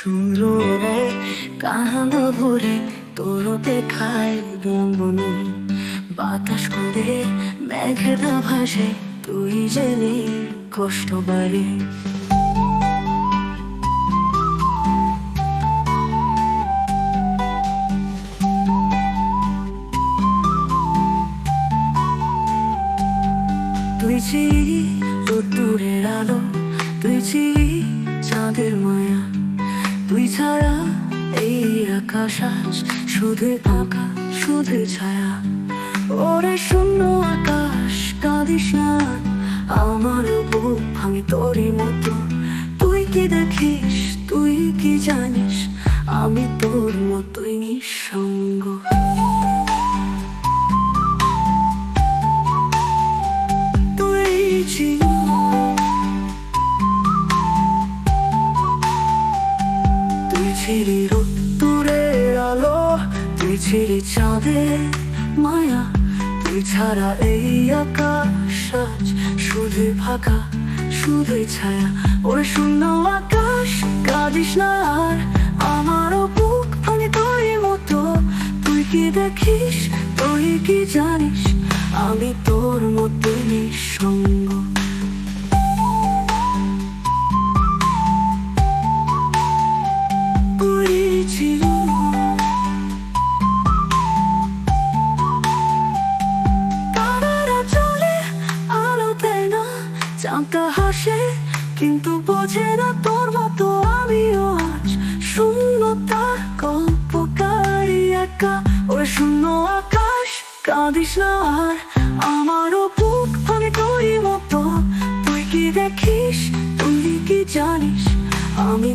সুন্দরে কাহানো ভরে তোর দেখায় বন্ধনে বাতাস করে মেঘেরা ভাসে, তুই জেনে কষ্ট বাড়ে। তুই চিরি রোদ্দুরের আলো, তুই চিরি চাঁদের মায়া। ছাড়া এই আকাশ শুধু আঁকা, শুধু ছায়া। ওরে শূন্য আকাশ, কাঁদিস না, আমার বুক আমি তোরই মতো। তুই কি দেখিস, তুই কি জানিস, আমি তোর মতোই নিঃসঙ্গ। তুই ছিলি আলো, তুই ছিলি চাঁদের মায়া, তুই ছাড়া এই আকাশ আজ শুধু ফাঁকা, শুধুই ছায়া। ওরে শূন্য আকাশ, কাঁদিস না আর আমারও বুক ভাঙে তোর মতো। তুই কি দেখিস, তুই কি জানিস, আমি তোর মতো নিঃসঙ্গ। চাঁদটা হাসে, কিন্তু বোঝে না তোর মতো আমিও আজ শূন্যতার গল্পকারী একা। ওই শূন্য আকাশ, কাঁদিস না আর আমারও বুক ভাঙে তোরই মতো। তুই কি দেখিস, তুই কি জানিস, আমি